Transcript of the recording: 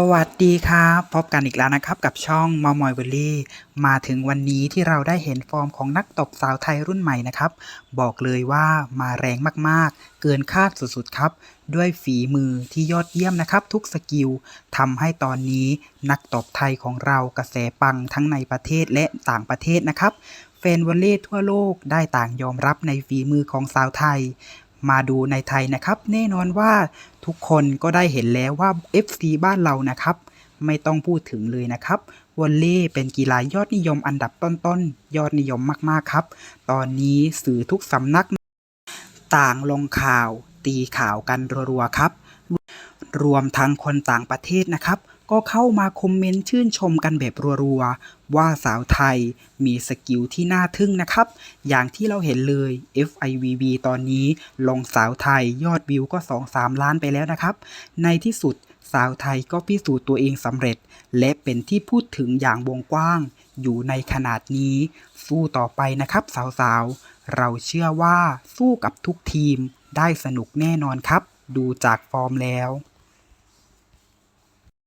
สวัสดีครับ พบกันอีกแล้วนะครับกับช่องมอมอยเวลลี่ มาถึงวันนี้ที่เราได้เห็นฟอร์มของนักตบสาวไทยรุ่นใหม่นะครับ บอกเลยว่ามาแรงมากๆ เกินคาดสุดๆครับ ด้วยฝีมือที่ยอดเยี่ยมนะครับ ทุกสกิลทำให้ตอนนี้นักตบไทยของเรากระแสปังทั้งในประเทศและต่างประเทศนะครับแฟนวอลเล่ทั่วโลกได้ต่างยอมรับในฝีมือของสาวไทย มาดูในไทยนะครับ แน่นอนว่าทุกคนก็ได้เห็นแล้วว่า FC บ้านเรานะครับ ไม่ต้องพูดถึงเลยนะครับวอลเล่เป็นกีฬายอดนิยมอันดับต้นๆ ยอดนิยมมากๆครับ ตอนนี้สื่อทุกสำนัก ต่างลงข่าว ตีข่าวกันรัวๆครับ รวมทั้งคนต่างประเทศนะครับ ก็เข้ามาคอมเมนต์ชื่นชมกันแบบรัวๆ ว่าสาวไทยมีสกิลที่น่าทึ่งนะครับ อย่างที่เราเห็นเลย FIVB ตอนนี้ลงสาวไทยยอดวิวก็ 2-3 ล้านไปแล้วนะครับ ในที่สุดสาวไทยก็พิสูจน์ตัวเองสำเร็จ และเป็นที่พูดถึงอย่างวงกว้าง อยู่ในขนาดนี้ สู้ต่อไปนะครับสาวๆ เราเชื่อว่าสู้กับทุกทีมได้สนุกแน่นอนครับ ดูจากฟอร์มแล้ว